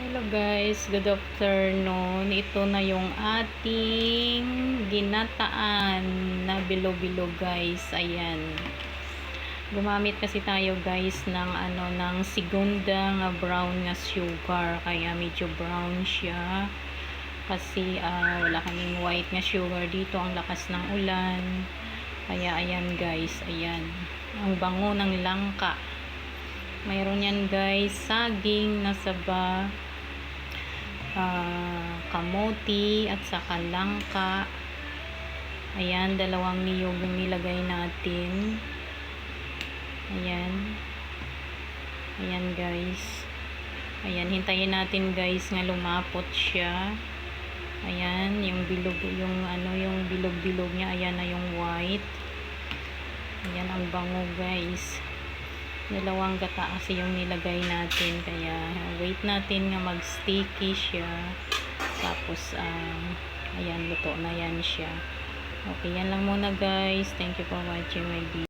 Hello guys, good afternoon. Ito na yung ating ginataan na bilo-bilo guys. Ayan. Gumamit kasi tayo guys ng ano ng segunda nga brown nga sugar kaya medyo brown siya. Kasi ah, wala kaming white nga sugar dito ang lakas ng ulan. Kaya ayan guys, ayan. Ang bango ng langka. Mayroon yan guys, saging na saba, ah, kamote at saka langka. Ayan, dalawang niyog yung nilagay natin. Ayan. Ayan guys. Ayan, hintayin natin guys nga lumapot siya. Ayan, yung bilog, yung ano, yung bilog-bilog niya. Ayan na yung white. Ayan, ang bango guys dalawang gata kasi yung nilagay natin kaya wait natin nga mag sticky siya. Tapos um, ayan luto na yan siya. Okay yan lang muna guys. Thank you for watching my video